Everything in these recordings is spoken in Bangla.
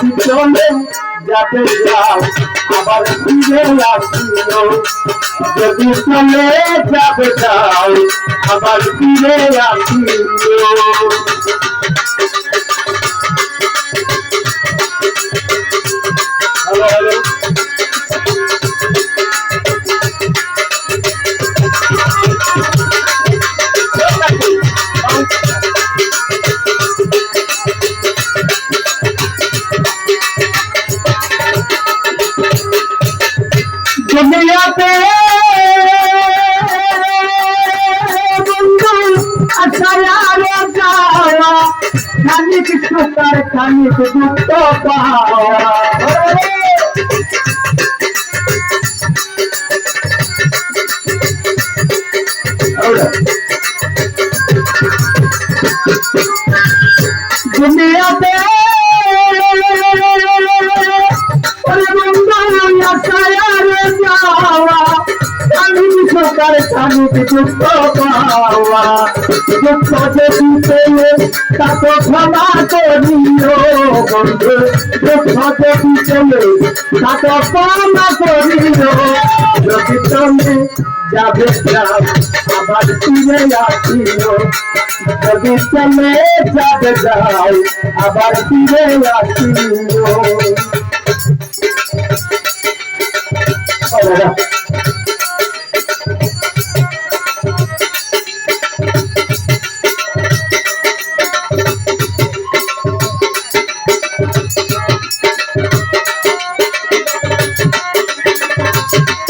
চলে যাও আবার ফিরে আসিও যদি চলে যাবে যাও আবার ফিরে আসিও कृष्ण कृष्ण तार खानी कृष्ण तो दुनिया पे साया जावा সুতার খানিক দুঃখ পাওয়া দুঃখ যদি পেয়ে তাকে ক্ষমা করিও বন্ধু। দুঃখ যদি পেয়ে তাকে ক্ষমা করিও। যদি তুমি যাবে যাও, আবার ফিরে আসিও। যদি চলে যাবে যাও, আবার ফিরে আসিও। Música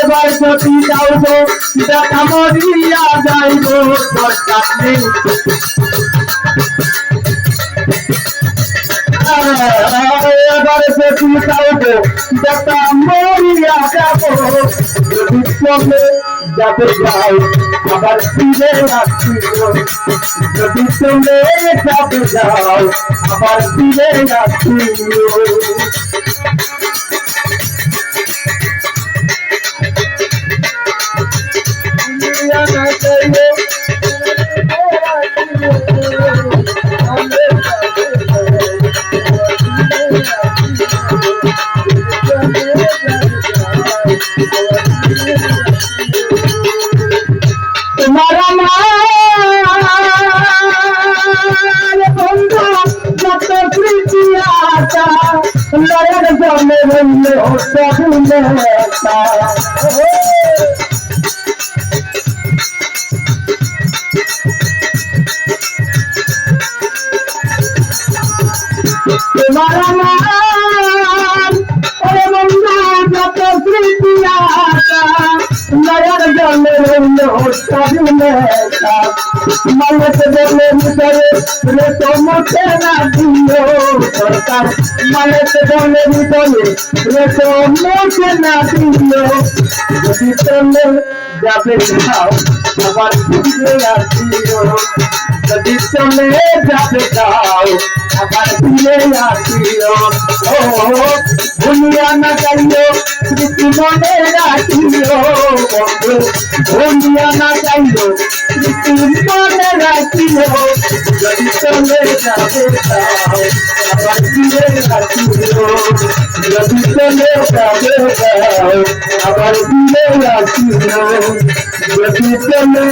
এবার যাও গো দেখা মরিয়া যাইব দরকার যাও গো দেখা মরিয়া যাব চলে যাবে যাও, আবার ফিরে আসিও যদি চলে যাবে যাও, আবার ফিরে আসিও তোমার আমার বন্ধু যত প্রীতি আশা লয়ের জমে রইল সবুলে তোমার আমার সরকার মালতে বলে ভিতরে রে তো মুখে না দিও যদি চলে যাবে যাও আবার ফিরে আসিও যদি চলে যাবে যাও আবার ফিরে আসিও ও ভুলিয়া না যাইও স্মৃতি মনে রাখিও বন্ধু ভুলিয়া না যাইও স্মৃতি মনে রাখিও যদি চলে যাবে যাও আবার ফিরে আসিও যদি চলে যাবে যদি চলে